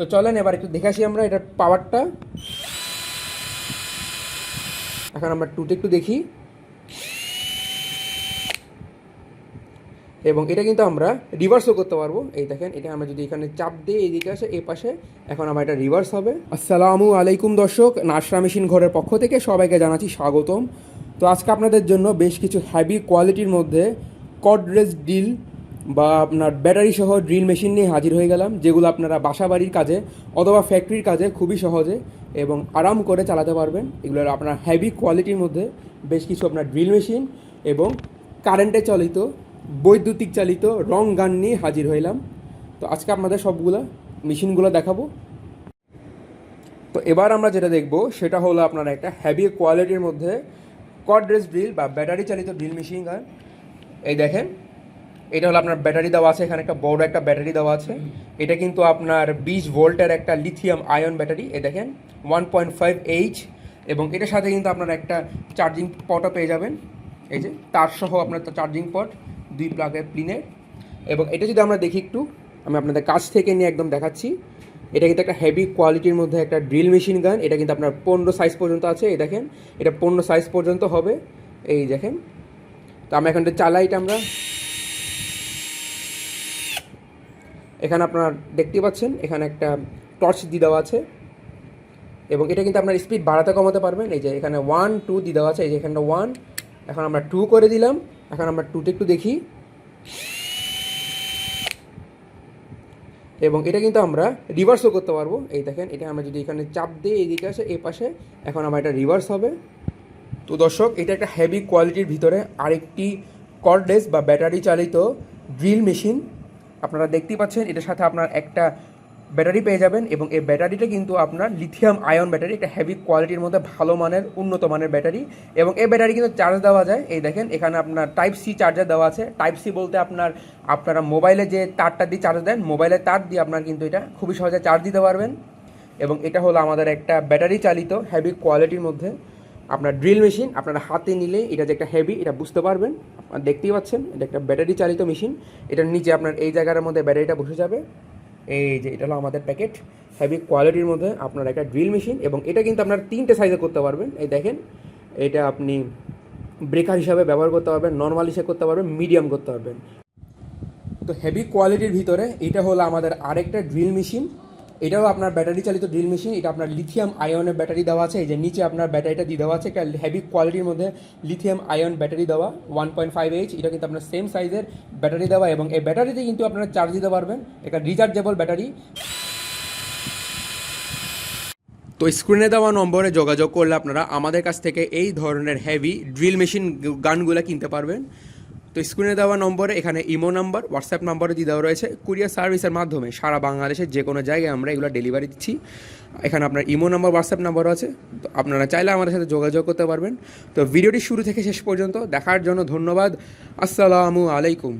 তো চলেন, এবার একটু দেখে আসি আমরা এটার পাওয়ারটা এখন আমরা টুতে একটু দেখি। এবং এটা কিন্তু আমরা রিভার্সও করতে পারব। এই দেখেন, এটা আমরা যদি এখানে চাপ দিই এইদিকে আসে, এই পাশে, এখন আমার এটা রিভার্স হবে। আসসালামু আলাইকুম দর্শক নাশরা মেশিন ঘরের পক্ষ থেকে সবাইকে জানাচ্ছি স্বাগতম। তো আজকে আপনাদের জন্য বেশ কিছু হ্যাভি কোয়ালিটির মধ্যে কডরেজ ডিল বা আপনার ব্যাটারি সহ ড্রিল মেশিন নিয়ে হাজির হয়ে গেলাম, যেগুলো আপনারা বাসা বাড়ির কাজে অথবা ফ্যাক্টরির কাজে খুবই সহজে এবং আরাম করে চালাতে পারবেন। এগুলো আপনার হেভি কোয়ালিটির মধ্যে বেশ কিছু আপনার ড্রিল মেশিন এবং কারেন্টে চালিত, বৈদ্যুতিক চালিত রং গান নিয়ে হাজির হইলাম। তো আজকে আপনাদের সবগুলো মেশিনগুলো দেখাবো। তো এবার আমরা যেটা দেখব, সেটা হলো আপনার একটা হেভি কোয়ালিটির মধ্যে কডরেস ড্রিল বা ব্যাটারি চালিত ড্রিল মেশিন গান এই দেখেন এটা হলো আপনার ব্যাটারি দেওয়া আছে, এখানে একটা বড় একটা ব্যাটারি দেওয়া আছে। এটা কিন্তু আপনার বিশ ভোল্টের একটা লিথিয়াম আয়ন ব্যাটারি, এ দেখেন ওয়ান পয়েন্ট ফাইভ এইচ এবং এটার সাথে কিন্তু আপনার একটা চার্জিং পটও পেয়ে যাবেন। এই যে, তার সহ আপনার চার্জিং পট দুই প্লাগের প্লিনের এবং এটা যদি আমরা দেখি একটু, আমি আপনাদের কাছ থেকে নিয়ে একদম দেখাচ্ছি। এটা কিন্তু একটা হেভি কোয়ালিটির মধ্যে একটা ড্রিল মেশিন গান এটা কিন্তু আপনার পনেরো সাইজ পর্যন্ত আছে এই দেখেন। এটা পনেরো সাইজ পর্যন্ত হবে। এই দেখেন, তো আমরা এখন এটা চালাই এটা আমরা। এখানে আপনার দেখতে পাচ্ছেন, এখানে একটা টর্চ দিয়ে দেওয়া আছে। এবং এটা কিন্তু আপনার স্পিড বাড়াতে কমাতে পারবেন। এই যে এখানে ওয়ান টু দিয়ে দেওয়া আছে। এই যে এখানটা ওয়ান এখন আমরা টু করে দিলাম। এখন আমরা টুতে একটু দেখি। এবং এটা কিন্তু আমরা রিভার্সও করতে পারব। এই দেখেন, এটা আমরা যদি এখানে চাপ দিই এইদিকে আসে, এই পাশে, এখন আমার এটা রিভার্স হবে। তো দর্শক, এটা একটা হেভি কোয়ালিটির ভিতরে আরেকটি কর্ডলেস বা ব্যাটারি চালিত ড্রিল মেশিন আপনারা দেখতেই পাচ্ছেন, এটার সাথে আপনার একটা ব্যাটারি পেয়ে যাবেন এবং এই ব্যাটারিটা কিন্তু আপনার লিথিয়াম আয়ন ব্যাটারি, একটা হেভি কোয়ালিটির মধ্যে ভালো মানের, উন্নত মানের ব্যাটারি এবং এই ব্যাটারি কিন্তু চার্জ দেওয়া যায়। এই দেখেন, এখানে আপনার টাইপ সি চার্জার দেওয়া আছে। টাইপ সি বলতে আপনার, আপনারা মোবাইলে যে তারটা দিয়ে চার্জ দেন মোবাইলের তার দিয়ে আপনার কিন্তু এটা খুবই সহজে চার্জ দিতে পারবেন। এবং এটা হলো আমাদের একটা ব্যাটারি চালিত হেভি কোয়ালিটির মধ্যে। আপনার ড্রিল মেশিন আপনারা হাতে নিলে এটা যে একটা হেভি এটা বুঝতে পারবেন। আপনারা দেখতেই পাচ্ছেন, এটা একটা ব্যাটারি চালিত মেশিন এটার নিচে আপনার এই জায়গার মধ্যে ব্যাটারিটা বসে যাবে। এই যে, এটা হলো আমাদের প্যাকেট হেভি কোয়ালিটির মধ্যে আপনার একটা ড্রিল মেশিন এবং এটা কিন্তু আপনার তিনটে সাইজে করতে পারবেন। এই দেখেন, এটা আপনি ব্রেকার হিসাবে ব্যবহার করতে পারবেন নর্মাল হিসেবে করতে পারবেন মিডিয়াম করতে পারবেন। তো হেভি কোয়ালিটির ভিতরে এটা হলো আমাদের আরেকটা ড্রিল মেশিন এটাও আপনার ব্যাটারি চালিত ড্রিল মেশিন, এটা আপনার লিথিয়াম আয়নের ব্যাটারি দেওয়া আছে। এই যে নিচে আপনার ব্যাটারিটা দিয়ে দেওয়া আছে একটা হেভি কোয়ালিটির মধ্যে লিথিয়াম আয়ন ব্যাটারি দেওয়া ওয়ান পয়েন্ট ফাইভ এইচ এটা কিন্তু আপনার সেম সাইজের ব্যাটারি দেওয়া এবং এই ব্যাটারিতে কিন্তু আপনারা চার্জ দিতে পারবেন। এটা রিচার্জেবল ব্যাটারি। তো স্ক্রিনে দেওয়া নম্বরে যোগাযোগ করলে আপনারা আমাদের কাছ থেকে এই ধরনের হেভি ড্রিল মেশিন গানগুলো কিনতে পারবেন। তো স্ক্রিনে দেওয়া নম্বরে এখানে ইমো নাম্বার, হোয়াটসঅ্যাপ নাম্বারে দিয়ে দেওয়া রয়েছে। কুরিয়ার সার্ভিসের মাধ্যমে সারা বাংলাদেশের যে কোনো জায়গায় আমরা এগুলো ডেলিভারি দিচ্ছি। এখানে আপনার ইমো নাম্বার, হোয়াটসঅ্যাপ নাম্বারও আছে। তো আপনারা চাইলে আমাদের সাথে যোগাযোগ করতে পারবেন। তো ভিডিওটি শুরু থেকে শেষ পর্যন্ত দেখার জন্য ধন্যবাদ। আসসালামু আলাইকুম।